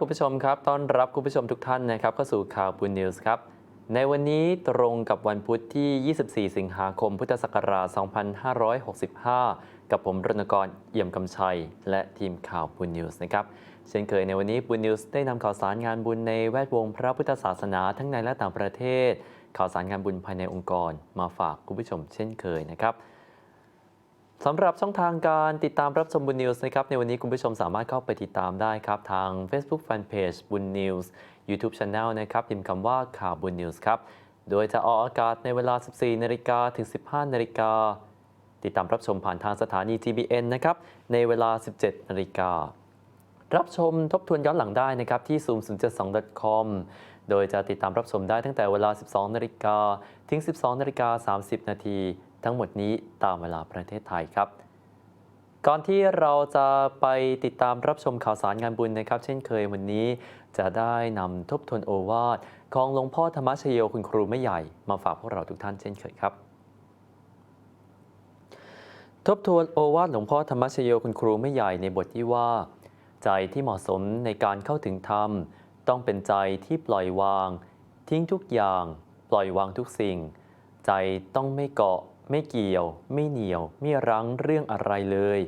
คุณผู้ชมครับ ต้อนรับคุณผู้ชมทุกท่านนะครับเข้าสู่ข่าวบุญนิวส์ครับ ในวันนี้ตรงกับวันพุธที่ 24 สิงหาคม พุทธศักราช 2565 กับผมรณกรเอี่ยมกำชัย และทีมข่าวบุญนิวส์นะครับ เช่นเคยในวันนี้บุญนิวส์ได้นำข่าวสารงานบุญในแวดวงพระพุทธศาสนาทั้งในและต่างประเทศ ข่าวสารงานบุญภายในองค์กร มาฝากคุณผู้ชมเช่นเคยนะครับ สำหรับช่องทางการติดตามรับชมบุญนิวส์นะครับในวันนี้คุณผู้ชมสามารถเข้าไปติดตามได้ครับทาง Facebook Fanpage บุญนิวส์ YouTube Channel นะครับพิมพ์คำว่าข่าวบุญนิวส์ครับโดยจะออกอากาศในเวลา 14นาฬิกาถึง 15นาฬิกาติดตามรับชมผ่านทางสถานี TBN นะครับในเวลา 17นาฬิการับชมทบทวนย้อนหลังได้นะครับที่ zoom072.com โดยจะติดตามรับชมได้ตั้งแต่เวลา 12นาฬิกาถึง 12นาฬิกา30นาที ทั้งหมดนี้ตามเวลาประเทศไทยครับ ก่อนที่เราจะไปติดตามรับชมข่าวสารงานบุญนะครับ เช่นเคยวันนี้จะได้นำทบทวนโอวาทของหลวงพ่อธรรมชโยคุณครูไม่ใหญ่มาฝากพวกเราทุกท่านเช่นเคยครับทบทวนโอวาทหลวงพ่อธรรมชโยคุณครูไม่ใหญ่ในบทที่ว่า ใจที่เหมาะสมในการเข้าถึงธรรม ต้องเป็นใจที่ปล่อยวาง ทิ้งทุกอย่าง ปล่อยวางทุกสิ่ง ใจต้องไม่เกาะ ไม่เกี่ยว ไม่เหนียว ไม่รั้งเรื่องอะไรเลย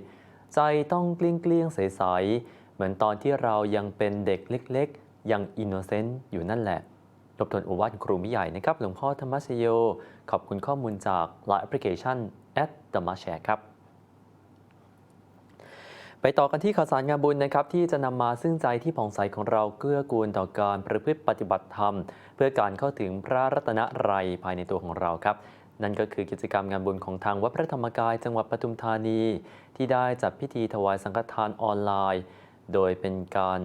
ใจต้องเกลี้ยงเกลี้ยงๆใสๆ เหมือนตอนที่เรายังเป็นเด็กเล็กๆ ยังอินโนเซนต์อยู่นั่นแหละทบทวนโอวาทครูมิใหญ่นะครับ หลวงพ่อธรรมชโย ขอบคุณข้อมูลจาก Line Application at t h e m a s h a r e ครับ ไปต่อกันที่ข่าวสารงานบุญนะครับ ที่จะนำมาซึ่งใจที่ผ่องใสของเราเกื้อกูลต่อการประพฤติปฏิบัติธรรม เพื่อการเข้าถึงพระรัตนตรัยภายในตัวของเราครับ นั่นก็คือกิจกรรมงานบุญของทางวัดพระธรรมกาย จังหวัดปทุมธานี ที่ได้จัดพิธีถวายสังฆทานออนไลน์ โดยเป็นการ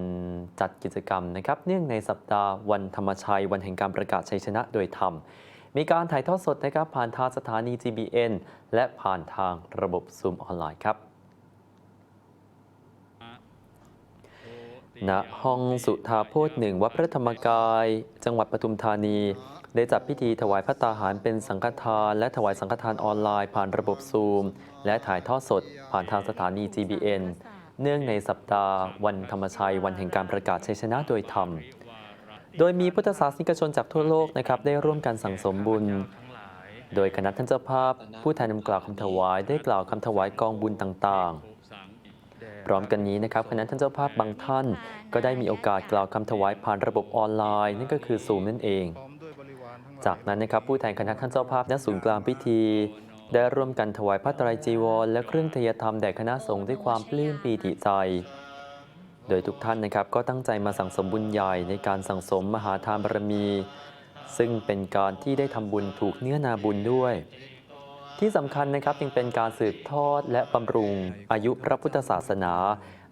จัดกิจกรรมนะครับ เนื่องในสัปดาห์วันธรรมชัย วันแห่งการประกาศชัยชนะโดยธรรม มีการถ่ายทอดสดนะครับผ่านทางสถานี GBN และผ่านทางระบบซูมออนไลน์ครับณห้องสุธาโพธหนึ่งวัดพระธรรมกาย จังหวัดปทุมธานี ได้จัดพิธีถวายพระตาหารเป็นสังฆทาน และถวายสังฆทานออนไลน์ผ่านระบบซูม และถ่ายทอดสดผ่านทางสถานี GBN เนื่องในสัปดาห์ วันธรรมชัย วันแห่งการประกาศชัยชนะโดยธรรม โดยมีพุทธศาสนิกชนจากทั่วโลกนะครับได้ร่วมกันสั่งสมบุญ โดยคณะท่านเจ้าภาพ ผู้แทนนำกล่าวคำถวายได้กล่าวคำถวายกองบุญต่างๆพร้อมกันนี้นะครับคณะท่านเจ้าภาพบางท่าน ก็ได้มีโอกาสกล่าวคำถวายผ่านระบบออนไลน์ นั่นก็คือซูมนั่นเอง จากนั้นนะครับผู้แทนคณะท่านเจ้าภาพณศูนย์กลางพิธี ได้ร่วมกันถวายพระไตรจีวร และเครื่องเทยธรรมแด่คณะสงฆ์ด้วยความปลื้มปีติใจ โดยทุกท่านนะครับก็ตั้งใจมาสั่งสมบุญใหญ่ในการสั่งสมมหาทานบารมี ซึ่งเป็นการที่ได้ทำบุญถูกเนื้อนาบุญด้วย ที่สำคัญนะครับยังเป็นการสืบทอดและบำรุง อายุพระพุทธศาสนา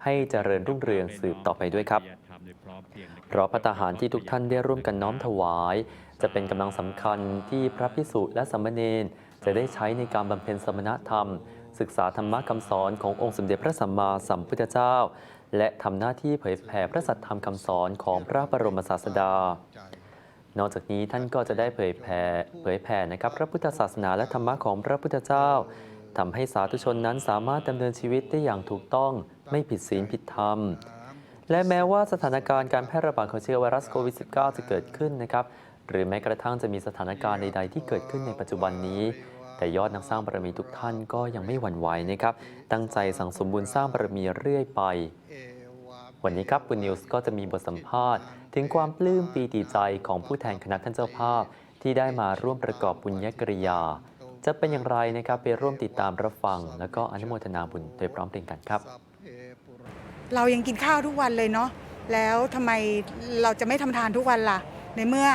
ให้เจริญรุ่งเรืองสืบต่อไปด้วยครับ เพราะพระทหารที่ทุกท่านได้ร่วมกันน้อมถวาย จะเป็นกำลังสำคัญที่พระพิสุและสามเณรจะได้ใช้ในการบำเพ็ญสมณธรรม ศึกษาธรรมะคำสอนขององค์สมเด็จพระสัมมาสัมพุทธเจ้า และทำหน้าที่เผยแผ่พระสัทธรรมคำสอนของพระบรมศาสดา นอกจากนี้ท่านก็จะได้เผยแผ่เผยแผ่นะครับพระพุทธศาสนาและธรรมะของพระพุทธเจ้าทำให้สาธุชนนั้นสามารถดำเนินชีวิตได้อย่างถูกต้องไม่ผิดศีลผิดธรรม และแม้ว่าสถานการณ์การแพร่ระบาดของเชื้อไวรัสโควิด -19 จะเกิดขึ้นนะครับหรือแม้กระทั่งจะมีสถานการณ์ใดๆที่เกิดขึ้นในปัจจุบันนี้ แต่ยอดนักสร้างบารมีทุกท่านก็ยังไม่หวั่นไหวนะครับ ตั้งใจสั่งสมบุญสร้างบารมีเรื่อยไป วันนี้ครับบุญนิวส์ก็จะมีบทสัมภาษณ์ ถึงความปลื้มปีติใจของผู้แทนคณะท่านเจ้าภาพ ที่ได้มาร่วมประกอบบุญญกริยา จะเป็นอย่างไรนะครับไปร่วมติดตามรับฟัง แล้วก็อนุโมทนาบุญโดยพร้อมเพรียงกันครับ เรายังกินข้าวทุกวันเลยเนาะแล้วทำไมเราจะไม่ทำทานทุกวันล่ะ ในเมื่อ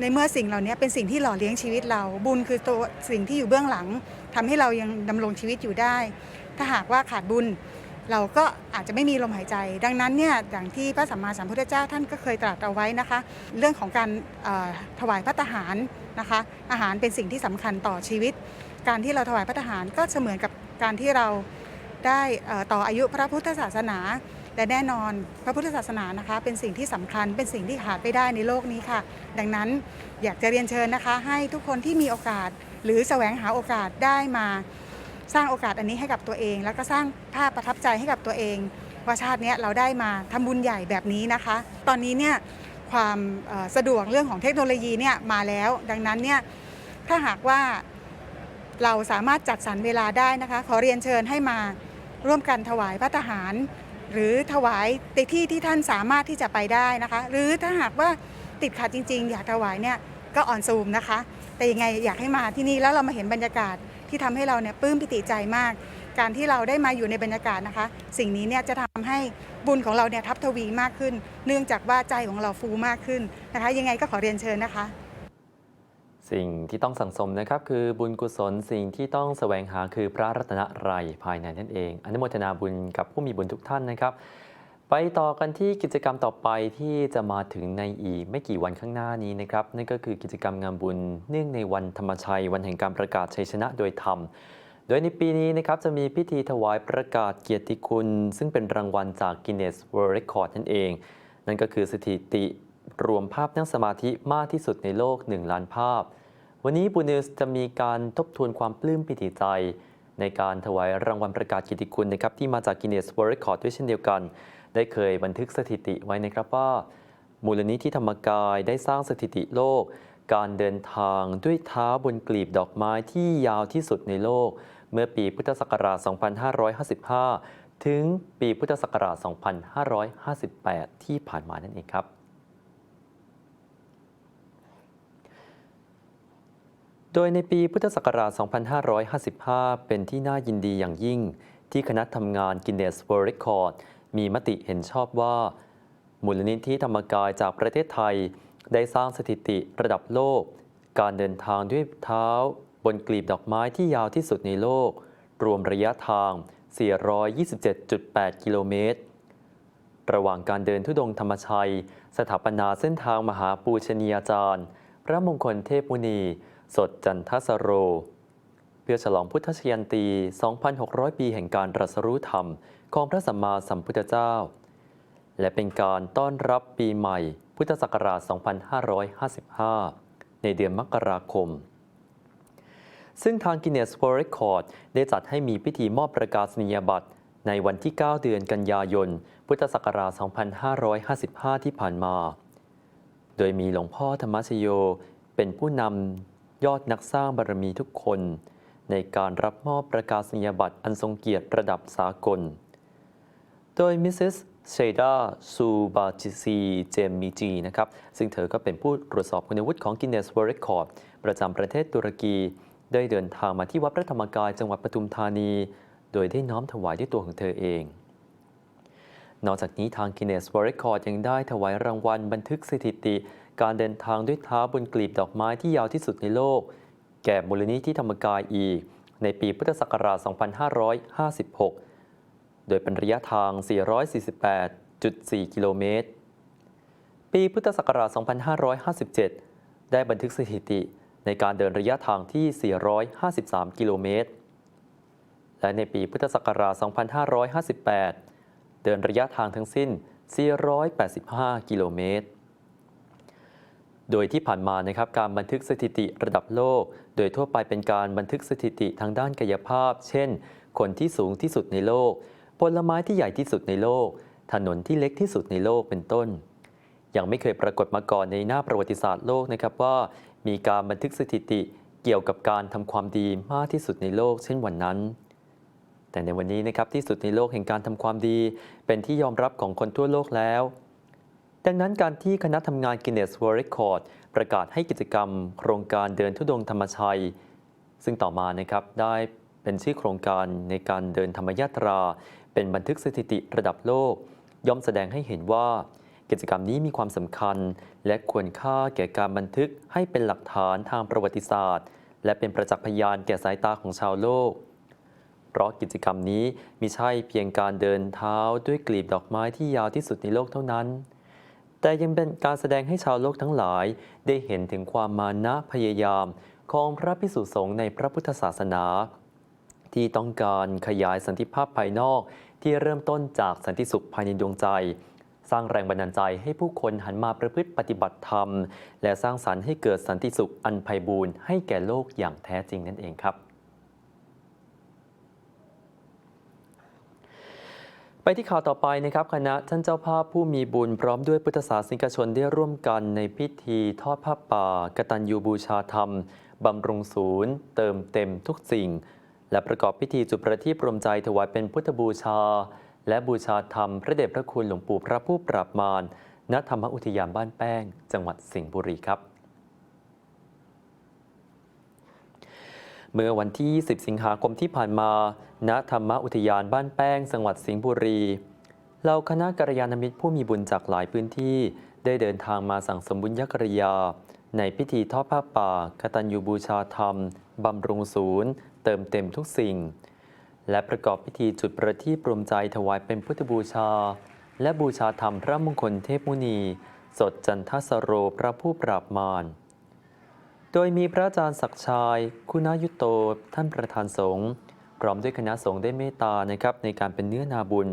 ในเมื่อสิ่งเหล่านี้เป็นสิ่งที่หล่อเลี้ยงชีวิตเรา บุญคือตัวสิ่งที่อยู่เบื้องหลังทำให้เรายังดำรงชีวิตอยู่ได้ ถ้าหากว่าขาดบุญ เราก็อาจจะไม่มีลมหายใจ ดังนั้นเนี่ยอย่างที่พระสัมมาสัมพุทธเจ้าท่านก็เคยตรัสเอาไว้นะคะ เรื่องของการถวายพระทหารนะคะ อาหารเป็นสิ่งที่สำคัญต่อชีวิต การที่เราถวายพระทหารก็เสมือนกับการที่เรา ได้ต่ออายุพระพุทธศาสนาและแน่นอนพระพุทธศาสนานะคะเป็นสิ่งที่สำคัญเป็นสิ่งที่ขาดไม่ได้ในโลกนี้ค่ะ ดังนั้นอยากจะเรียนเชิญนะคะ ให้ทุกคนที่มีโอกาส หรือแสวงหาโอกาสได้มาสร้างโอกาสอันนี้ให้กับตัวเอง แล้วก็สร้างภาพประทับใจให้กับตัวเองว่าชาตินี้เราได้มาทำบุญใหญ่แบบนี้นะคะ ตอนนี้เนี่ยความสะดวกเรื่องของเทคโนโลยีเนี่ยมาแล้ว ดังนั้นเนี่ยถ้าหากว่าเราสามารถจัดสรรเวลาได้นะคะ ขอเรียนเชิญให้มา ร่วมกันถวายพระทหาร หรือถวายในที่ที่ท่านสามารถที่จะไปได้นะคะ หรือถ้าหากว่าติดขัดจริง ๆ อยากถวายเนี่ยก็ออนซูมนะคะ แต่ยังไงอยากให้มาที่นี่แล้วเรามาเห็นบรรยากาศที่ทำให้เราเนี่ยปลื้มปิติใจมาก การที่เราได้มาอยู่ในบรรยากาศนะคะ สิ่งนี้เนี่ยจะทำให้บุญของเราเนี่ยทับทวีมากขึ้น เนื่องจากว่าใจของเราฟูมากขึ้นนะคะ ยังไงก็ขอเรียนเชิญนะคะ สิ่งที่ต้องสังสมนะครับคือบุญกุศลสิ่งที่ต้องแสวงหาคือพระรัตนตรัยภายในนั่นเอง อนุโมทนาบุญกับผู้มีบุญทุกท่านนะครับ ไปต่อกันที่กิจกรรมต่อไปที่จะมาถึงในอีกไม่กี่วันข้างหน้านี้นะครับนั่นก็คือกิจกรรมงานบุญเนื่องในวันธรรมชัย วันแห่งการประกาศชัยชนะโดยธรรม โดยในปีนี้นะครับจะมีพิธีถวายประกาศเกียรติคุณ ซึ่งเป็นรางวัลจาก Guinness World Record นั่นเอง นั่นก็คือสถิติ รวมภาพนั่งสมาธิมากที่สุดในโลก 1 ล้านภาพ วันนี้บูนิวส์จะมีการทบทวนความปลื้มปิติใจ ในการถวายรางวัลประกาศกียรติคุณนะครับที่มาจาก Guinness World Record ด้วยเช่นเดียวกัน ได้เคยบันทึกสถิติไว้นะครับว่า มูลนิธิธรรมกายได้สร้างสถิติโลก การเดินทางด้วยเท้าบนกลีบดอกไม้ที่ยาวที่สุดในโลก เมื่อปีพุทธศักราช 2555 ถึงปีพุทธศักราช 2558 ที่ผ่านมานั่นเองครับ ดยในปีพุทธศักราช 2555 เป็นที่น่ายินดีอย่างยิ่ง ที่คณะทำงาน Guinness World Record มีมติเห็นชอบว่า มูลนิธิธรรมกายจากประเทศไทย ได้สร้างสถิติระดับโลก การเดินทางด้วยเท้า บนกลีบดอกไม้ที่ยาวที่สุดในโลก รวมระยะทาง 427.8 กิโลเมตร ระหว่างการเดินทุดงธรรมชัย สถาปนาเส้นทางมหาปูชนียาจารย์ พระมงคลเทพมุนี สดจันทสโร เพื่อฉลองพุทธชยันตี 2,600 ปีแห่งการตรัสรู้ธรรม ของพระสัมมาสัมพุทธเจ้า และเป็นการต้อนรับปีใหม่ พุทธศักราช 2555 ในเดือนมกราคม ซึ่งทาง Guinness World Record ได้จัดให้มีพิธีมอบประกาศนียบัตรในวันที่ 9 เดือนกันยายน พุทธศักราช 2555 ที่ผ่านมา โดยมีหลวงพ่อธรรมชโย เป็นผู้นำ ยอดนักสร้างบารมีทุกคน ในการรับมอบประกาศนียบัตรอันทรงเกียรติระดับสากล โดยมิสซิสเชดาซูบาจิซีเจมมิจีนะครับซึ่งเธอก็เป็นผู้ตรวจสอบคุณวุฒิของ Guinness World Record ประจำประเทศตุรกี ได้เดินทางมาที่วัดพระธรรมกายจังหวัดปทุมธานี โดยได้น้อมถวายด้วยตัวของเธอเอง นอกจากนี้ทาง Guinness World Record ยังได้ถวายรางวัลบันทึกสถิติ การเดินทางด้วยเท้าบนกลีบดอกไม้ที่ยาวที่สุดในโลก แก่มูลนิธิธรรมกายอีก ในปีพุทธศักราช 2556 โดยเป็นระยะทาง 448.4 กิโลเมตร ปีพุทธศักราช 2557 ได้บันทึกสถิติในการเดินระยะทางที่ 453 กิโลเมตร และในปีพุทธศักราช 2558 เดินระยะทางทั้งสิ้น 485 กิโลเมตร โดยที่ผ่านมานะครับการบันทึกสถิติระดับโลก โดยทั่วไปเป็นการบันทึกสถิติทางด้านกายภาพ เช่น คนที่สูงที่สุดในโลก ผลไม้ที่ใหญ่ที่สุดในโลก ถนนที่เล็กที่สุดในโลกเป็นต้น ยังไม่เคยปรากฏมาก่อนในหน้าประวัติศาสตร์โลกนะครับว่า มีการบันทึกสถิติเกี่ยวกับการทำความดีมากที่สุดในโลก เช่นวันนั้นแต่ในวันนี้นะครับที่สุดในโลกแห่งการทำความดี เป็นที่ยอมรับของคนทั่วโลกแล้ว ดังนั้นการที่คณะทำงาน Guinness World Record ประกาศให้กิจกรรม โครงการเดินทุดงธรรมชัย ซึ่งต่อมานะครับได้เป็นชื่อโครงการในการเดินธรรมยาตรา เป็นบันทึกสถิติระดับโลก ย่อมแสดงให้เห็นว่า กิจกรรมนี้มีความสำคัญ และควรค่าแก่การบันทึกให้เป็นหลักฐานทางประวัติศาสตร์ และเป็นประจักษ์พยานแก่สายตาของชาวโลกเพราะกิจกรรมนี้มิใช่เพียงการเดินเท้าด้วยกลีบดอกไม้ที่ยาวที่สุดในโลกเท่านั้น แต่ยังเป็นการแสดงให้ชาวโลกทั้งหลาย ได้เห็นถึงความมานะพยายามของพระพิสุสงฆ์ในพระพุทธศาสนา ที่ต้องการขยายสันติภาพภายนอกที่เริ่มต้นจากสันติสุขภายในดวงใจ สร้างแรงบันดาลใจให้ผู้คนหันมาประพฤติปฏิบัติธรรม และสร้างสรรค์ให้เกิดสันติสุขอันไพบูรณ์ให้แก่โลกอย่างแท้จริงนั่นเองครับ ไปที่ข่าวต่อไปนะครับคณะท่านเจ้าภาพผู้มีบุญพร้อมด้วยพุทธศาสนิกชนได้ร่วมกันในพิธีทอดผ้าป่ากตัญญูบูชาธรรม บำรุงศูนย์ เติมเต็มทุกสิ่ง และประกอบพิธีจุดประทีปรวมใจถวายเป็นพุทธบูชา และบูชาธรรม พระเดชพระคุณหลวงปู่พระผู้ปราบมารณธรรมอุทยานบ้านแป้ง จังหวัดสิงห์บุรีครับ เมื่อวันที่10สิงหาคมที่ผ่านมา ณ ธรรมอุทยานบ้านแป้ง จังหวัดสิงห์บุรีเหล่าคณะกัลยาณมิตรผู้มีบุญจากหลายพื้นที่ ได้เดินทางมาสั่งสมบุญญกริยา ในพิธีทอดผ้าป่ากตัญญูบูชาธรรม บำรุงศูนย์ เติมเต็มทุกสิ่ง และประกอบพิธีจุดประทีปรวมใจถวายเป็นพุทธบูชา และบูชาธรรมพระมงคลเทพมุนี สดจันทสโรพระผู้ปราบมาร ดยมีพระอาจารย์ศักดิ์ชาย คุณายุโต ท่านประธานสงฆ์พร้อมด้วยคณะสงฆ์ได้เมตตานะครับในการเป็นเนื้อนาบุญ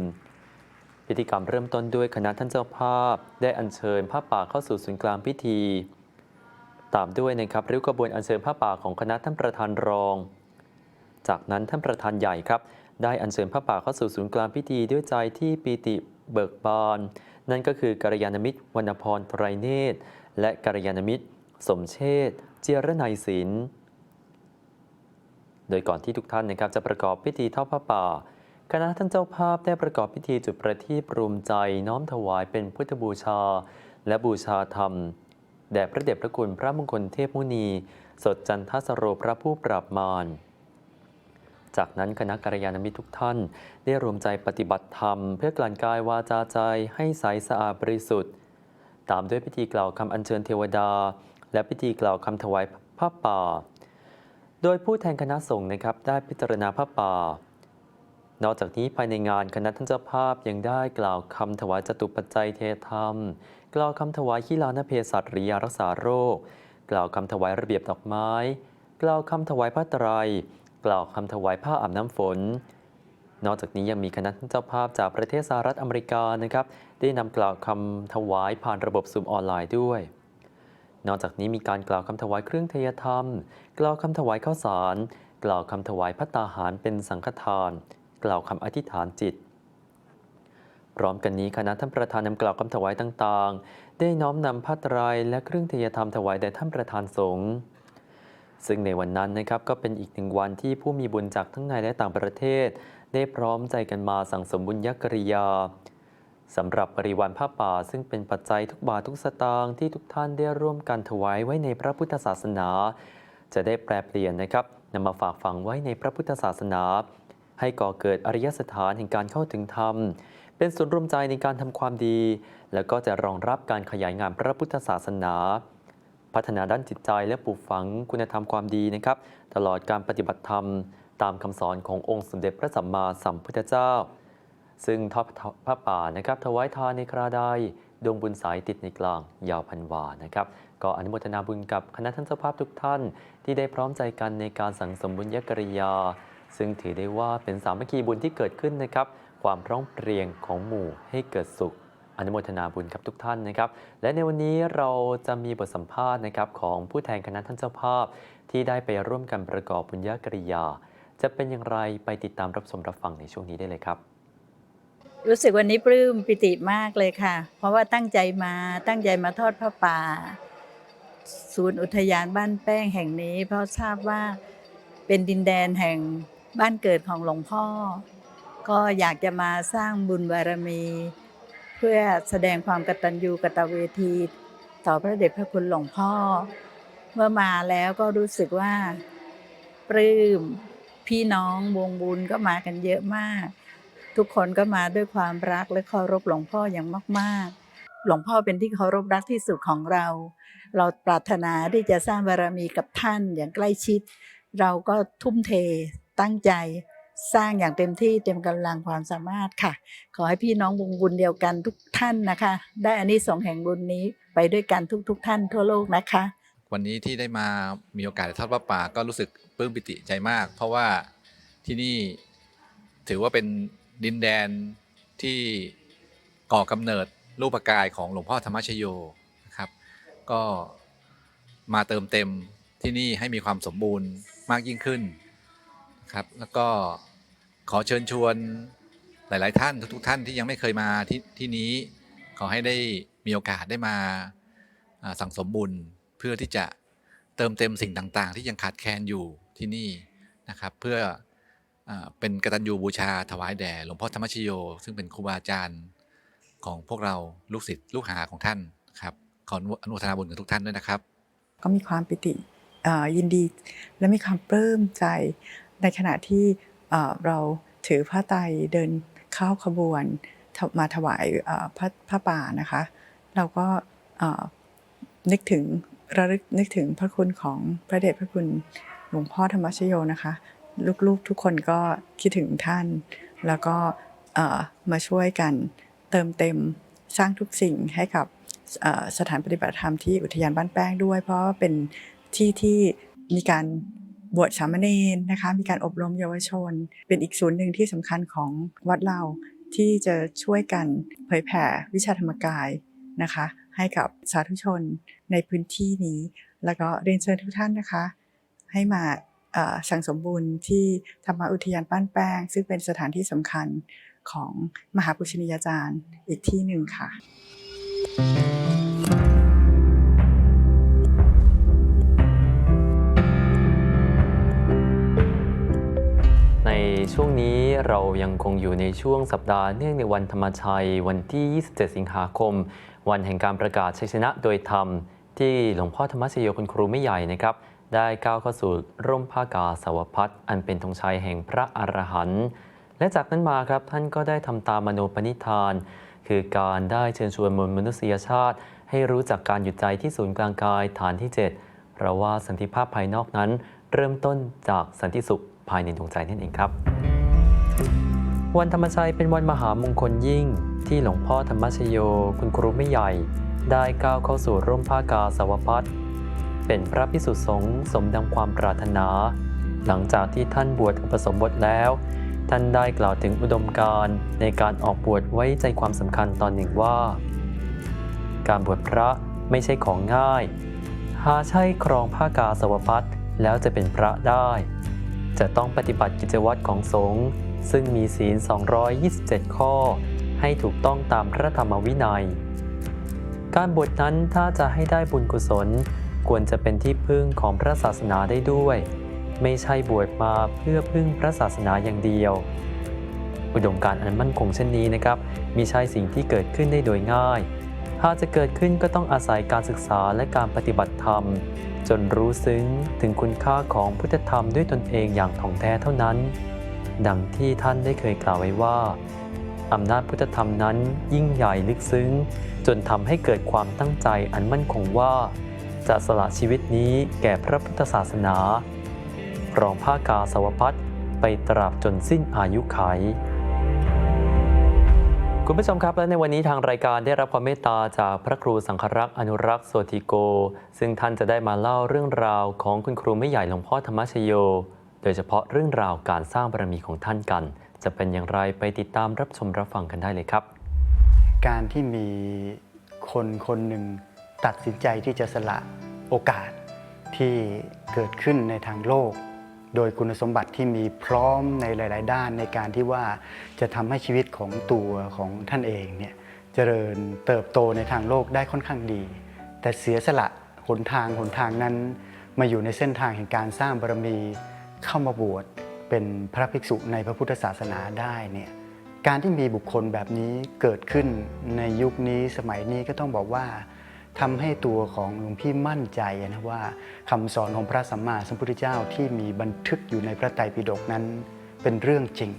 พิธีกรรมเริ่มต้นด้วยคณะท่านเจ้าภาพ ได้อัญเชิญผ้าป่าเข้าสู่ศูนย์กลางพิธี ตามด้วยนะครับริ้วขบวนอัญเชิญผ้าป่าของคณะท่านประธานรอง จากนั้นท่านประธานใหญ่ครับ ได้อัญเชิญผ้าป่าเข้าสู่ศูนย์กลางพิธีด้วยใจที่ปีติเบิกบาน นั่นก็คือกัลยาณมิตรวรรณพรไตรเนตรและกัลยาณมิตร สมเชษ เจรนัยศิลป์โดยก่อนที่ทุกท่านนะครับจะประกอบพิธีทอดผ้าป่า คณะท่านเจ้าภาพได้ประกอบพิธีจุดประทีปรวมใจน้อมถวายเป็นพุทธบูชา และบูชาธรรมแด่พระเดชพระคุณพระมงคลเทพมุนี สดจันทสโรพระผู้ปราบมารจากนั้นคณะกัลยาณมิตรทุกท่าน ได้รวมใจปฏิบัติธรรม เพื่อกลั่นกายวาจาใจให้ใสสะอาดบริสุทธิ์ ตามด้วยพิธีกล่าวคำอัญเชิญเทวดา และพิธีกล่าวคำถวายผ้าป่า โดยผู้แทนคณะสงฆ์นะครับได้พิจารณาผ้าป่า นอกจากนี้ภายในงานคณะท่านเจ้าภาพยังได้กล่าวคำถวายจตุปัจจัยเทธรรม กล่าวคำถวายขีลานเพศัตริยารักษาโรค กล่าวคำถวายระเบียบดอกไม้ กล่าวคำถวายผ้าไตรยกล่าวคำถวายผ้าอาบน้ำฝนนอกจากนี้ยังมีคณะท่านเจ้าภาพจากประเทศสหรัฐอเมริกานะครับ ได้นำกล่าวคำถวายผ่านระบบซูมออนไลน์ด้วย นอกจากนี้มีการกล่าวคำถวายเครื่องเทยธรรม กล่าวคำถวายข้าวสาร กล่าวคำถวายพัตตาหารเป็นสังฆทาน กล่าวคำอธิษฐานจิต พร้อมกันนี้คณะท่านประธานนำกล่าวคำถวายต่างๆ ได้น้อมนำผ้าไตรายและเครื่องเทยธรรมถวายแด่ท่านประธานสงฆ์ซึ่งในวันนั้นนะครับก็เป็นอีกหนึ่งวันที่ผู้มีบุญจากทั้งในและต่างประเทศ ได้พร้อมใจกันมาสั่งสมบุญยกริยา สำหรับบริวารผ้าป่าซึ่งเป็นปัจจัยทุกบาททุกสตางค์ที่ทุกท่านได้ร่วมกันถวายไว้ในพระพุทธศาสนา จะได้แปลเปลี่ยนนะครับนำมาฝากฝังไว้ในพระพุทธศาสนา ให้ก่อเกิดอริยสถานแห่งการเข้าถึงธรรม เป็นศูนรวมใจในการทำความดี แล้วก็จะรองรับการขยายงานพระพุทธศาสนา พัฒนาด้านจิตใจและปลูกฝังคุณธรรมความดีนะครับ ตลอดการปฏิบัติธรรม ตามคำสอนขององค์สมเด็จพระสัมมาสัมพุทธเจ้า ซึ่งทอดพระป่านะครับถวายทานในคราใดดวงบุญสายติดในกลางยาวพันวานะครับก็อนุโมทนาบุญกับคณะท่านเจ้าภาพทุกท่าน ที่ได้พร้อมใจกันในการสั่งสมบุญยกริยา ซึ่งถือได้ว่าเป็นสามัคคีบุญที่เกิดขึ้นนะครับ ความพร้อมเพรียงของหมู่ให้เกิดสุข อนุโมทนาบุญกับทุกท่านนะครับ และในวันนี้เราจะมีบทสัมภาษณ์นะครับของผู้แทนคณะท่านเจ้าภาพ ที่ได้ไปร่วมกันประกอบบุญญากริยา จะเป็นอย่างไรไปติดตามรับชมรับฟังในช่วงนี้ได้เลยครับ รู้สึกวันนี้ปลื้มปิติมากเลยค่ะ เพราะว่าตั้งใจมาตั้งใจมาทอดผ้าป่า ศูนย์อุทยานบ้านแป้งแห่งนี้ เพราะทราบว่าเป็นดินแดนแห่งบ้านเกิดของหลวงพ่อ ก็อยากจะมาสร้างบุญบารมี เพื่อแสดงความกตัญญูกตเวที ต่อพระเดชพระคุณหลวงพ่อ เมื่อมาแล้วก็รู้สึกว่า ปลื้มพี่น้องวงบุญก็มากันเยอะมาก ทุกคนก็มาด้วยความรักและเคารพหลวงพ่ออย่างมากๆ หลวงพ่อเป็นที่เคารพรักที่สุดของเรา เราปรารถนาที่จะสร้างบารมีกับท่านอย่างใกล้ชิด เราก็ทุ่มเทตั้งใจสร้างอย่างเต็มที่เต็มกำลังความสามารถค่ะ ขอให้พี่น้องวงบุญเดียวกันทุกท่านนะคะ ได้อานิสงส์แห่งบุญนี้ไปด้วยกันทุกๆทท่านทั่วโลกนะคะ วันนี้ที่ได้มามีโอกาสทอดพระป่าก็รู้สึกปลื้มปิติใจมาก เพราะว่าที่นี่ถือว่าเป็น ดินแดนที่ก่อกำเนิดรูปกายของหลวงพ่อธรรมชโยนะครับ ก็มาเติมเต็มที่นี่ให้มีความสมบูรณ์มากยิ่งขึ้นนะครับแล้วก็ขอเชิญชวนหลาย ๆ ท่านทุก ๆ ท่านที่ยังไม่เคยมาที่ที่นี้ ขอให้ได้มีโอกาสได้มาสั่งสมบุญเพื่อที่จะเติมเต็มสิ่งต่าง ๆ ที่ยังขาดแคลนอยู่ที่นี่นะครับ เพื่อ เป็นกตัญญูบูชาถวายแด่หลวงพ่อธรรมชโย ซึ่งเป็นครูบาอาจารย์ของพวกเราลูกศิษย์ลูกหาของท่านครับขออนุโมทนาบุญกับทุกท่านด้วยนะครับ ก็มีความปิติยินดีและมีความปลื้มใจในขณะที่เราถือผ้าไตรเดินเข้าขบวนมาถวายเอ่อพระป่านะคะ เราก็นึกถึงระลึกนึกถึงพระคุณของพระเดชพระคุณหลวงพ่อธรรมชโยนะคะ ลูกๆทุกคนก็คิดถึงท่าน แล้วก็มาช่วยกันเติมเต็มสร้างทุกสิ่งให้กับสถานปฏิบัติธรรมที่อุทยานบ้านแป้งด้วย เพราะว่าเป็นที่ที่มีการบวชสามเณรนะคะ มีการอบรมเยาวชน เป็นอีกศูนย์หนึ่งที่สำคัญของวัดเราที่จะช่วยกันเผยแผ่วิชาธรรมกายนะคะ ให้กับสาธุชนในพื้นที่นี้ แล้วก็เรียนเชิญทุกท่านนะคะ ให้มา สั่งสมบุญที่ธรรมอุทยานบ้านแป้ง ซึ่งเป็นสถานที่สำคัญของมหาปุชนียาจารย์อีกที่หนึ่งค่ะ ในช่วงนี้เรายังคงอยู่ในช่วงสัปดาห์เนื่องในวันธรรมชัย วันที่ 27 สิงหาคม วันแห่งการประกาศชัยชนะโดยธรรม ที่หลวงพ่อธรรมชโยคุณครูไม่ใหญ่นะครับ ได้ก้าวเข้าสู่ร่มผ้ากาสาวพัดอันเป็นธงชัยแห่งพระอรหันต์และจากนั้นมาครับท่านก็ได้ทำตามมโนปณิธาน คือการได้เชิญชวนมวลมนุษยชาติ ให้รู้จักการหยุดใจที่ศูนย์กลางกายฐานที่ 7 เพราะว่าสันติภาพภายนอกนั้น เริ่มต้นจากสันติสุขภายในดวงใจนั่นเองครับ วันธรรมชัยเป็นวันมหามงคลยิ่ง ที่หลวงพ่อธรรมชโย คุณครูไม่ใหญ่ ได้ก้าวเข้าสู่ร่มผ้ากาสาวพัด เป็นพระพิสุสงฆ์สมดังความปรารถนา หลังจากที่ท่านบวชอุปสมบทแล้ว ท่านได้กล่าวถึงอุดมการณ์ในการออกบวชไว้ใจความสำคัญตอนหนึ่งว่า การบวชพระไม่ใช่ของง่าย หาใช่ครองผ้ากาสาวพัดแล้วจะเป็นพระได้ จะต้องปฏิบัติกิจวัตรของสงฆ์ซึ่งมีศีล 227 ข้อ ให้ถูกต้องตามพระธรรมวินัย การบวชนั้นถ้าจะให้ได้บุญกุศล ควรจะเป็นที่พึ่งของพระศาสนาได้ด้วย ไม่ใช่บวชมาเพื่อพึ่งพระศาสนาอย่างเดียว อุดมการณ์อันมั่นคงเช่นนี้นะครับมีใช่สิ่งที่เกิดขึ้นได้โดยง่ายหาจะเกิดขึ้นก็ต้องอาศัยการศึกษาและการปฏิบัติธรรม จนรู้ซึ้งถึงคุณค่าของพุทธธรรมด้วยตนเองอย่างถ่องแท้เท่านั้น ดังที่ท่านได้เคยกล่าวไว้ว่าอำนาจพุทธธรรมนั้นยิ่งใหญ่ลึกซึ้ง จนทำให้เกิดความตั้งใจอันมั่นคงว่า จะสละชีวิตนี้แก่พระพุทธศาสนารองผ้ากาสาวพัดไปตราบจนสิ้นอายุไข คุณผู้ชมครับและในวันนี้ทางรายการได้รับความเมตตาจากพระครูสังฆรักษ์อนุรักษ์โสติโก ซึ่งท่านจะได้มาเล่าเรื่องราวของคุณครูไม่ใหญ่หลวงพ่อธรรมชโย โดยเฉพาะเรื่องราวการสร้างบารมีของท่านกัน จะเป็นอย่างไรไปติดตามรับชมรับฟังกันได้เลยครับ การที่มีคนคนหนึ่ง ตัดสินใจที่จะสละโอกาสที่เกิดขึ้นในทางโลก โดยคุณสมบัติที่มีพร้อมในหลาย ๆ ด้านในการที่ว่าจะทำให้ชีวิตของตัวของท่านเองเนี่ยเจริญเติบโตในทางโลกได้ค่อนข้างดี แต่เสียสละหนทางหนทางนั้น มาอยู่ในเส้นทางแห่งการสร้างบารมีเข้ามาบวชเป็นพระภิกษุในพระพุทธศาสนาได้เนี่ยการที่มีบุคคลแบบนี้เกิดขึ้นในยุคนี้สมัยนี้ก็ต้องบอกว่า ทำให้ตัวของหลวงพี่มั่นใจนะว่าคำสอนของพระสัมมาสัมพุทธเจ้าที่มีบันทึกอยู่ในพระไตรปิฎกนั้นเป็นเรื่องจริง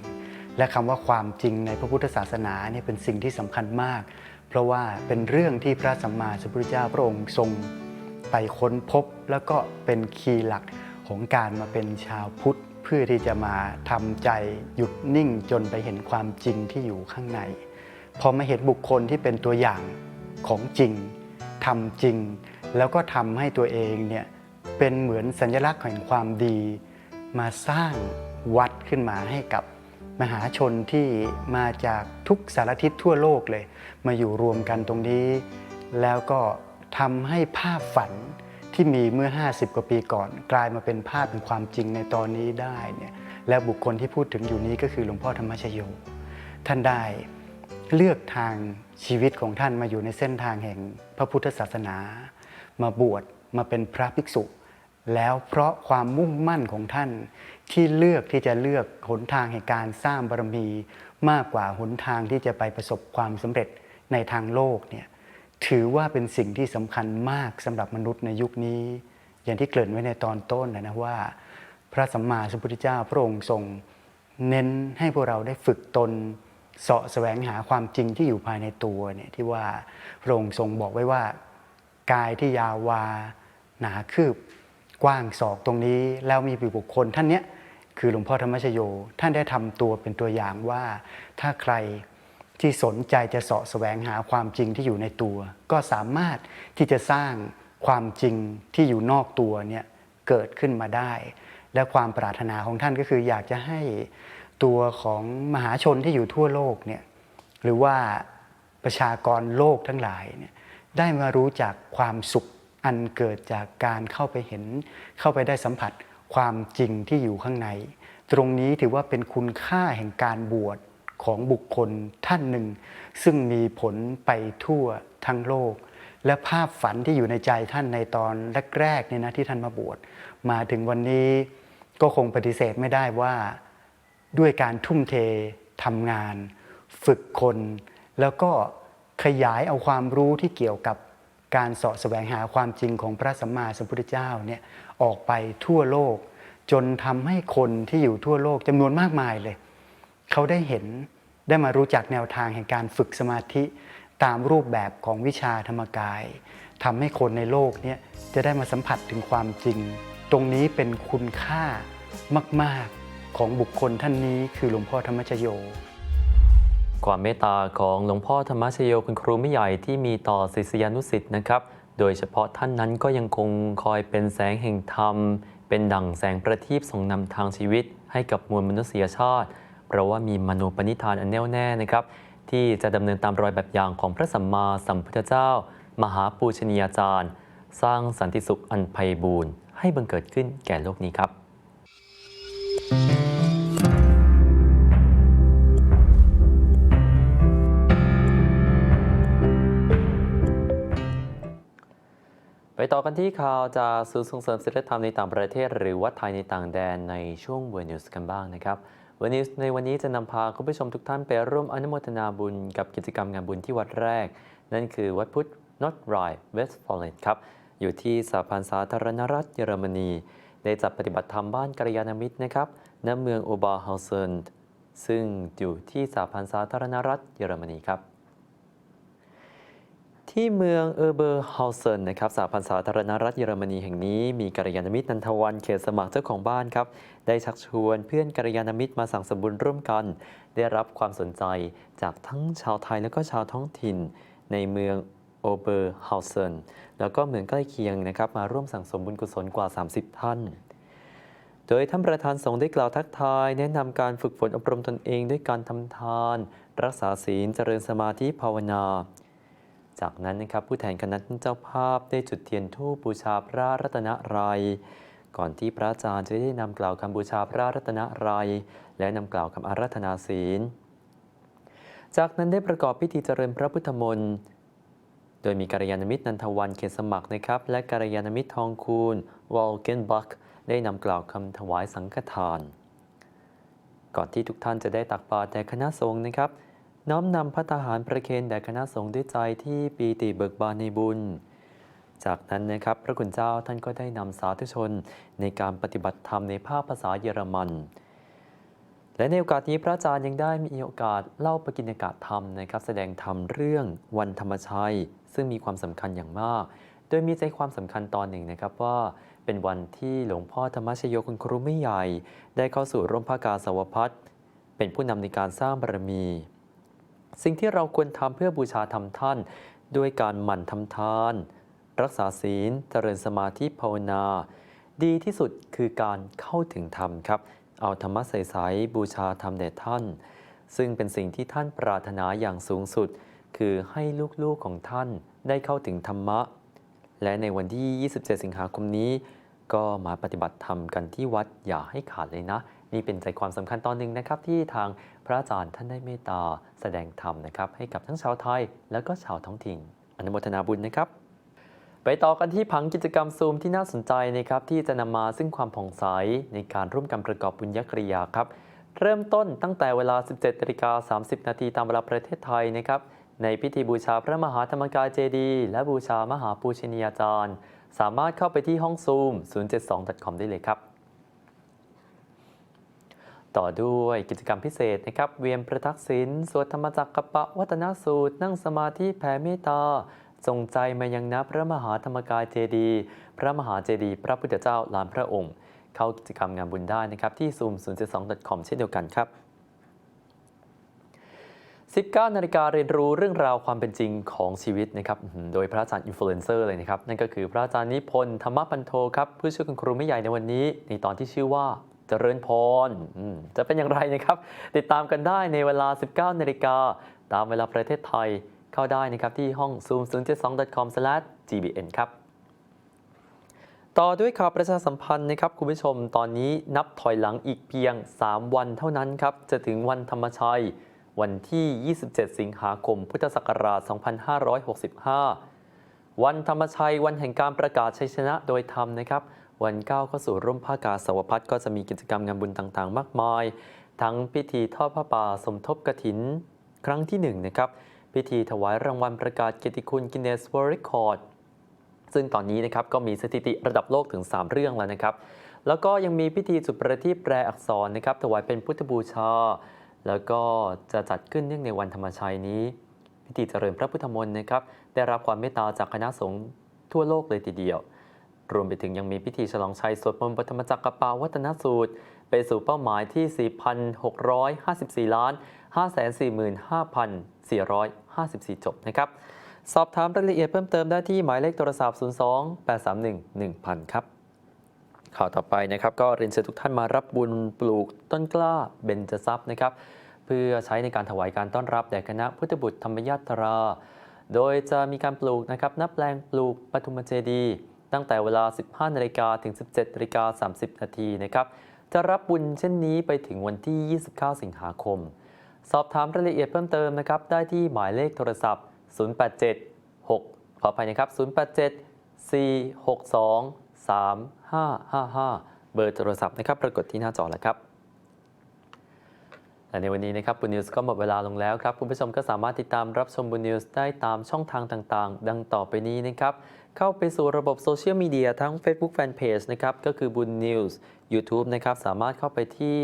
และคำว่าความจริงในพระพุทธศาสนาเนี่ยเป็นสิ่งที่สำคัญมาก เพราะว่าเป็นเรื่องที่พระสัมมาสัมพุทธเจ้าพระองค์ทรงไปค้นพบ แล้วก็เป็นคีย์หลักของการมาเป็นชาวพุทธ เพื่อที่จะมาทำใจหยุดนิ่งจนไปเห็นความจริงที่อยู่ข้างใน พอมาเห็นบุคคลที่เป็นตัวอย่างของจริง ทำจริง แล้วก็ทำให้ตัวเองเนี่ยเป็นเหมือนสัญลักษณ์แห่งความดี มาสร้างวัดขึ้นมาให้กับมหาชนที่มาจากทุกสารทิศทั่วโลกเลย มาอยู่รวมกันตรงนี้ แล้วก็ทำให้ภาพฝันที่มีเมื่อ 50 กว่าปีก่อน กลายมาเป็นภาพเป็นความจริงในตอนนี้ได้เนี่ยและบุคคลที่พูดถึงอยู่นี้ก็คือหลวงพ่อธรรมชโย ท่านได้ เลือกทางชีวิตของท่านมาอยู่ในเส้นทางแห่งพระพุทธศาสนา มาบวชมาเป็นพระภิกษุ แล้วเพราะความมุ่งมั่นของท่าน ที่เลือกที่จะเลือกหนทางแห่งการสร้างบารมี มากกว่าหนทางที่จะไปประสบความสำเร็จในทางโลกเนี่ยถือว่าเป็นสิ่งที่สำคัญมากสำหรับมนุษย์ในยุคนี้ อย่างที่เกริ่นไว้ในตอนต้นนะนะว่า พระสัมมาสัมพุทธเจ้าพระองค์ทรง เน้นให้พวกเราได้ฝึกตน เสาะแสวงหาความจริงที่อยู่ภายในตัวเนี่ยที่ว่าพระองค์ทรงบอกไว้ว่า กายที่ยาววา หนาคืบ กว้างศอกตรงนี้ แล้วมีบุคคลท่านเนี้ยคือหลวงพ่อธรรมชโย ท่านได้ทำตัวเป็นตัวอย่างว่า ถ้าใครที่สนใจจะเสาะแสวงหาความจริงที่อยู่ในตัว ก็สามารถที่จะสร้างความจริงที่อยู่นอกตัวเนี่ยเกิดขึ้นมาได้ และความปรารถนาของท่านก็คืออยากจะให้ ตัวของมหาชนที่อยู่ทั่วโลกเนี่ยหรือว่าประชากรโลกทั้งหลายเนี่ยได้มารู้จักความสุขอันเกิดจากการเข้าไปเห็น เข้าไปได้สัมผัสความจริงที่อยู่ข้างใน ตรงนี้ถือว่าเป็นคุณค่าแห่งการบวชของบุคคลท่านหนึ่ง ซึ่งมีผลไปทั่วทั้งโลก และภาพฝันที่อยู่ในใจท่านในตอนแรกๆเนี่ยนะที่ท่านมาบวชมาถึงวันนี้ก็คงปฏิเสธไม่ได้ว่า ด้วยการทุ่มเททำงาน ฝึกคน แล้วก็ขยายเอาความรู้ที่เกี่ยวกับการเสาะแสวงหาความจริงของพระสัมมาสัมพุทธเจ้าเนี่ยออกไปทั่วโลก จนทำให้คนที่อยู่ทั่วโลกจำนวนมากมายเลย เขาได้เห็นได้มารู้จักแนวทางแห่งการฝึกสมาธิตามรูปแบบของวิชาธรรมกายทำให้คนในโลกเนี่ยจะได้มาสัมผัสถึงความจริง ตรงนี้เป็นคุณค่ามาก ๆ ของบุคคลท่านนี้คือหลวงพ่อธรรมชโย ความเมตตาของหลวงพ่อธรรมชโยคุณครูไม่ใหญ่ที่มีต่อศิษยานุสิษย์นะครับ โดยเฉพาะท่านนั้นก็ยังคงคอยเป็นแสงแห่งธรรม เป็นดั่งแสงประทีปส่งนำทางชีวิต ให้กับมวลมนุษยชาติ เพราะว่ามีมโนปณิธานอันแน่วแน่นะครับ ที่จะดำเนินตามรอยแบบอย่างของพระสัมมาสัมพุทธเจ้า มหาปูชนียาจารย์ สร้างสันติสุขอันไพบูรณ์ให้บังเกิดขึ้นแก่โลกนี้ครับไป ต่อกันที่ข่าวจากศูนย์ส่งเสริมศิลธรรมในต่างประเทศ หรือวัดไทยในต่างแดนในช่วงเวนิวส์กันบ้างนะครับเวนิวส์ในวันนี้จะนำพาคุณผู้ชมทุกท่านไปร่วมอนุโมทนาบุญกับกิจกรรมงานบุญที่วัดแรก นั่นคือวัดพุทธนอตไรเวสต์ฟอลเลนครับอยู่ที่สหพันธ์สาธารณรัฐเยอรมนีได้จัดปฏิบัติธรรมบ้านกัลยาณมิตรนะครับณเมืองโอบาเฮาเซนซึ่งอยู่ที่สหพันธ์สาธารณรัฐเยอรมนีครับ ที่เมืองเออร์เบอร์เฮาเซนนะครับสหพันธ์สาธารณรัฐเยอรมนีแห่งนี้มีกัลยาณมิตรนันทวันเขตสมัครเจ้าของบ้านครับ ได้ชักชวนเพื่อนกัลยาณมิตรมาสั่งสมบุญร่วมกัน ได้รับความสนใจจากทั้งชาวไทยและก็ชาวท้องถิ่น ในเมืองโอเบอร์เฮาเซนแล้วก็เมืองใกล้เคียงนะครับมาร่วมสั่งสมบุญกุศลกว่า 30 ท่าน โดยท่านประธานสงฆ์ได้กล่าวทักทาย แนะนำการฝึกฝนอบรมตนเองด้วยการทำทาน รักษาศีลเจริญสมาธิภาวนา จากนั้นนะครับผู้แทนคณะเจ้าภาพได้จุดเทียนธูปบูชาพระรัตนรัยก่อนที่พระอาจารย์จะได้นำกล่าวคำบูชาพระรัตนรัยและนำกล่าวคำอาราธนาศีล จากนั้นได้ประกอบพิธีเจริญพระพุทธมนต์โดยมีกัลยาณมิตรนันทวันเขตสมัครนะครับ และกัลยาณมิตรทองคูณวอลเกนบัคได้นำกล่าวคำถวายสังฆทาน ก่อนที่ทุกท่านจะได้ตักบาตรแด่คณะสงฆ์นะครับ น้อมนำพระทหารประเคนแด่คณะสงฆ์ด้วยใจที่ปีติเบิกบานในบุญ จากนั้นนะครับพระคุณเจ้าท่านก็ได้นำสาธุชนในการปฏิบัติธรรมในภาคภาษาเยอรมัน และในโอกาสนี้พระอาจารย์ยังได้มีโอกาสเล่าปกิณกะธรรมนะครับ แสดงธรรมเรื่องวันธรรมชัย ซึ่งมีความสำคัญอย่างมาก โดยมีใจความสำคัญตอนหนึ่งนะครับว่าเป็นวันที่หลวงพ่อธรรมชโยคุณครูไม่ใหญ่ ได้เข้าสู่ร่มพระกาสาวพัฒน์เป็นผู้นำในการสร้างบารมี สิ่งที่เราควรทำเพื่อบูชาธรรมท่าน ด้วยการหมั่นทำทาน รักษาศีล เจริญสมาธิภาวนา ดีที่สุดคือการเข้าถึงธรรมครับ เอาธรรมะใสๆบูชาธรรมแด่ท่าน ซึ่งเป็นสิ่งที่ท่านปรารถนาอย่างสูงสุด คือให้ลูกๆของท่านได้เข้าถึงธรรมะ และในวันที่ 27 สิงหาคมนี้ ก็มาปฏิบัติธรรมกันที่วัดอย่าให้ขาดเลยนะ นี่เป็นใจความสำคัญตอนหนึ่งนะครับที่ทางพระอาจารย์ท่านได้เมตตาแสดงธรรมนะครับให้กับทั้งชาวไทย แล้วก็ชาวท้องถิ่น อนุโมทนาบุญนะครับ ไปต่อกันที่ผังกิจกรรมซูมที่น่าสนใจนะครับที่จะนำมาซึ่งความผ่องใสในการร่วมกันประกอบบุญญกริยาครับเริ่มต้นตั้งแต่เวลา 17นาฬิกา30 นาทีตามเวลาประเทศไทยนะครับในพิธีบูชาพระมหาธรรมกายเจดีย์และบูชามหาปูชนียาจารย์ สามารถเข้าไปที่ห้องซูม 072.com ได้เลยครับ ต่อด้วยกิจกรรมพิเศษนะครับ เวียนประทักษิณสวดธรรมจักรกปะวัฒนสูตร นั่งสมาธิแผ่เมตตาทรงใจมายังนับพระมหาธรรมกายเจดีย์พระมหาเจดีย์พระพุทธเจ้าลานพระองค์ เข้ากิจกรรมงานบุญได้นะครับ ที่ zoom 072.com เช่นเดียวกันครับ 19นาฬิกาเรียนรู้เรื่องราวความเป็นจริงของชีวิตนะครับ โดยพระอาจารย์อินฟลูเอนเซอร์เลยนะครับ นั่นก็คือพระอาจารย์นิพนธ์ธรรมปันโทครับ ผู้ช่วยคุณครูไม่ใหญ่ในวันนี้ ในตอนที่ชื่อว่า จริญพรจะเป็นอย่างไรนะครับ ติดตามกันได้ในเวลา 19นาฬิกาตามเวลาประเทศไทยเข้าได้นะครับที่ห้อง zoom 072.com/gbn ครับ ต่อด้วยข่าวประชาสัมพันธ์นะครับ คุณผู้ชมตอนนี้นับถอยหลังอีกเพียง 3 วันเท่านั้นครับ จะถึงวันธรรมชัย วันที่ 27 สิงหาคม พุทธศักราช 2565 วันธรรมชัยวันแห่งการประกาศชัยชนะโดยธรรมนะครับ วันเก้าวเข้าสู่ร่มผ้ากาสาวพัฒก็จะมีกิจกรรมงานบุญต่างๆ มากมาย ทั้งพิธีทอดผ้าป่าสมทบกฐิน ครั้งที่1นะครับ พิธีถวายรางวัลประกาศเกียรติคุณกินเนสเวิลด์เรคคอร์ดซึ่งตอนนี้นะครับก็มีสถิติระดับโลกถึง 3 เรื่องแล้วนะครับ แล้วก็ยังมีพิธีจุดประทีปแปรอักษรนะครับ ถวายเป็นพุทธบูชา แล้วก็จะจัดขึ้นเนื่องในวันธรรมชัยนี้ พิธีเจริญพระพุทธมนต์นะครับ ได้รับความเมตตาจากคณะสงฆ์ทั่วโลกเลยทีเดียว รวมไปถึงยังมีพิธีฉลองชัยสวดมนต์ปฐมจักรปาวัฒนสูตร ไปสู่เป้าหมายที่ 4,654 ล้าน 545,454 จบนะครับ สอบถามรายละเอียดเพิ่มเติมได้ที่หมายเลขโทรศัพท์ 02 831 1000 ครับ ข่าวต่อไปนะครับ ก็เรียนเชิญทุกท่านมารับบุญปลูกต้นกล้าเบญจทรัพย์นะครับ เพื่อใช้ในการถวายการต้อนรับแด่คณะพุทธบุตรธรรมยาตรา โดยจะมีการปลูกนะครับนับแปลงปลูกปฐุมเจดีย์ ตั้งแต่เวลา 15นาฬิกาถึง 17นาฬิกา30 นาทีนะครับจะรับบุญเช่นนี้ไปถึงวันที่ 29 สิงหาคม สอบถามรายละเอียดเพิ่มเติมนะครับได้ที่หมายเลขโทรศัพท์ 087 6 ขออภัยนะครับ 087 462 3555 เบอร์โทรศัพท์นะครับปรากฏที่หน้าจอแล้วครับและในวันนี้นะครับบุญนิวส์ก็หมดเวลาลงแล้วครับ คุณผู้ชมก็สามารถติดตามรับชมบุญนิวส์ได้ตามช่องทางต่างๆ ดังต่อไปนี้นะครับ เข้าไปสู่ระบบโซเชียลมีเดียทั้ง Facebook Fanpage นะครับ ก็คือบุญนิวส์ YouTube นะครับ สามารถเข้าไปที่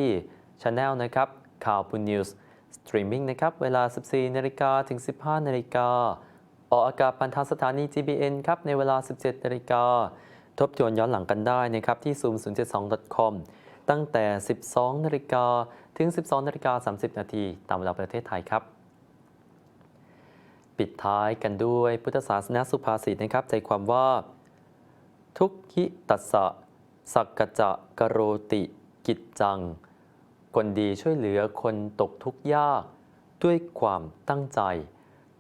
ช anel นะครับ ข่าวบุญนิวส์สตรีมมิ่งนะครับ เวลา 14นาฬิกาถึง 15นาฬิกาออกอากาศผ่านทางสถานี GBN ครับ ในเวลา 17นาฬิกาทบทวนย้อนหลังกันได้นะครับ ที่ zoom 072.com ตั้งแต่ 12นาฬิกาถึง 12นาฬิกา30นาทีตามเวลาประเทศไทยครับ ปิดท้ายกันด้วยพุทธศาสนาสุภาษิตนะครับ ใจความว่า ทุกขิตัสสะสักกะจะกะโรติกิจจัง คนดีช่วยเหลือคนตกทุกข์ยาก ด้วยความตั้งใจ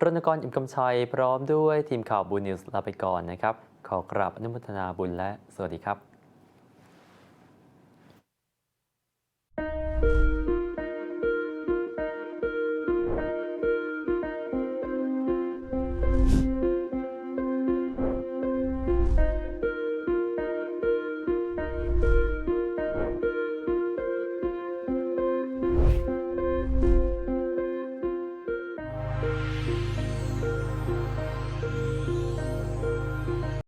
รณกรอิมกำชัยพร้อมด้วยทีมข่าวบูนิวส์ลาไปก่อนนะครับ ขอกราบอนุโมทนาบุญและสวัสดีครับ